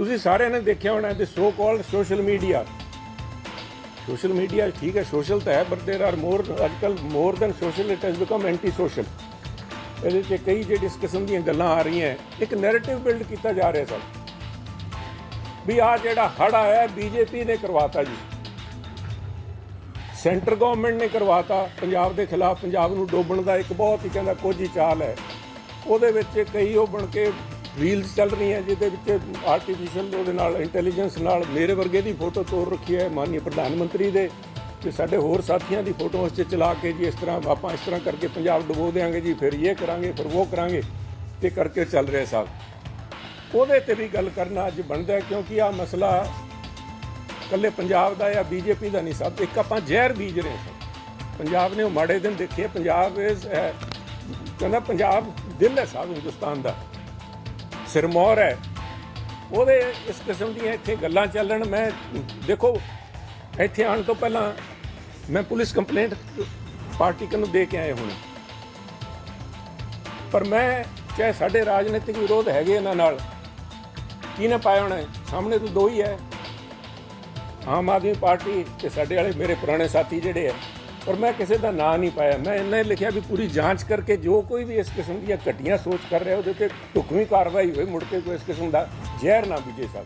ਤੁਸੀਂ ਸਾਰਿਆਂ ਨੇ ਦੇਖਿਆ ਹੋਣਾ ਤੇ so called social media social media ਠੀਕ ਹੈ ਸੋਸ਼ਲ ਤਾਂ ਹੈ ਬਟ देयर ਆਰ ਮੋਰ ਅੱਜਕੱਲ more than social it has become anti social ਇਹਦੇ 'ਚ ਕਈ ਜਿਹੜੀ ਇਸ ਕਿਸਮ ਦੀਆਂ ਗੱਲਾਂ ਆ ਰਹੀਆਂ ਇੱਕ ਨੈਰੇਟਿਵ ਬਿਲਡ ਕੀਤਾ ਜਾ ਰਿਹਾ ਸਰ ਵੀ ਆ ਜਿਹੜਾ ਹੜ ਆਇਆ ਬੀਜੇਪੀ ਨੇ ਕਰਵਾਤਾ ਜੀ ਸੈਂਟਰ ਗਵਰਨਮੈਂਟ ਨੇ ਕਰਵਾਤਾ ਪੰਜਾਬ ਦੇ ਖਿਲਾਫ ਪੰਜਾਬ ਨੂੰ ਡੋਬਣ ਦਾ ਇੱਕ ਬਹੁਤ ਹੀ ਕਹਿੰਦਾ ਕੋਝੀ ਚਾਲ ਹੈ ਉਹਦੇ ਵਿੱਚ ਕਈ ਉਹ ਬਣ ਕੇ ਰੀਲਸ ਚੱਲ ਰਹੀਆਂ, ਜਿਹਦੇ ਵਿੱਚ ਆਰਟੀਫੀਸ਼ੀਅਲ ਉਹਦੇ ਨਾਲ ਇੰਟੈਲੀਜੈਂਸ ਨਾਲ ਮੇਰੇ ਵਰਗੇ ਦੀ ਫੋਟੋ ਤੋੜ ਰੱਖੀ ਹੈ ਮਾਨਯ ਪ੍ਰਧਾਨ ਮੰਤਰੀ ਦੇ, ਤੇ ਸਾਡੇ ਹੋਰ ਸਾਥੀਆਂ ਦੀ ਫੋਟੋ ਉਸ 'ਚ ਚਲਾ ਕੇ ਜੀ ਇਸ ਤਰ੍ਹਾਂ ਆਪਾਂ ਇਸ ਤਰ੍ਹਾਂ ਕਰਕੇ ਪੰਜਾਬ ਡੁਬੋ ਦੇਾਂਗੇ ਜੀ, ਫਿਰ ਇਹ ਕਰਾਂਗੇ, ਫਿਰ ਉਹ ਕਰਾਂਗੇ, ਤੇ ਕਰਕੇ ਚੱਲ ਰਿਹਾ ਸਾਹਿਬ ਉਹਦੇ ਤੇ ਵੀ ਗੱਲ ਕਰਨਾ ਅੱਜ ਬਣਦਾ ਕਿਉਂਕਿ ਆ ਮਸਲਾ ਕੱਲੇ ਪੰਜਾਬ ਦਾ ਜਾਂ ਬੀਜੇਪੀ ਦਾ ਨਹੀਂ ਸਭ ਇੱਕ ਆਪਾਂ ਜ਼ਹਿਰ ਬੀਜ ਰਹੇ ਹਾਂ। ਪੰਜਾਬ ਨੇ ਉਹ ਮਾੜੇ ਦਿਨ ਦੇਖੇ, ਪੰਜਾਬ ਇਸ ਕਹਿੰਦਾ ਪੰਜਾਬ ਦਿਲ ਹੈ ਸਾਹਿਬ ਹਿੰਦੁਸਤਾਨ ਦਾ। ਸਿਰਮੌਰ ਹੈ। ਉਹਦੇ ਇਸ ਕਿਸਮ ਦੀਆਂ ਇੱਥੇ ਗੱਲਾਂ ਚੱਲਣ, ਮੈਂ ਦੇਖੋ, ਇੱਥੇ ਆਉਣ ਤੋਂ ਪਹਿਲਾਂ ਮੈਂ ਪੁਲਿਸ ਕੰਪਲੇਂਟ ਪਾਰਟੀ ਨੂੰ ਦੇ ਕੇ ਆਏ ਹੁਣ। ਪਰ ਮੈਂ, ਚਾਹੇ ਸਾਡੇ ਰਾਜਨੀਤਿਕ ਵਿਰੋਧ ਹੈਗੇ ਇਹਨਾਂ ਨਾਲ ਕੀ ਨਾ ਪਾਇਆ ਹੋਣਾ ਸਾਹਮਣੇ ਤਾਂ ਦੋ ਹੀ ਹੈ। ਆਮ ਆਦਮੀ ਪਾਰਟੀ ਤੇ ਸਾਡੇ ਵਾਲੇ ਮੇਰੇ ਪੁਰਾਣੇ ਸਾਥੀ ਜਿਹੜੇ ਆ ਔਰ ਮੈਂ ਕਿਸੇ ਦਾ ਨਾਂ ਨਹੀਂ ਪਾਇਆ। ਮੈਂ ਇੰਨਾ ਹੀ ਲਿਖਿਆ ਵੀ ਪੂਰੀ ਜਾਂਚ ਕਰਕੇ ਜੋ ਕੋਈ ਵੀ ਇਸ ਕਿਸਮ ਦੀਆਂ ਘਟੀਆਂ ਸੋਚ ਕਰ ਰਿਹਾ, ਉਹਦੇ ਤੇ ਢੁਕਵੀਂ ਕਾਰਵਾਈ ਹੋਏ ਮੁੜ ਕੇ ਕੋਈ ਇਸ ਕਿਸਮ ਦਾ ਜ਼ਹਿਰ ਨਾ ਬੀਜੇ ਸਾਹਿਬ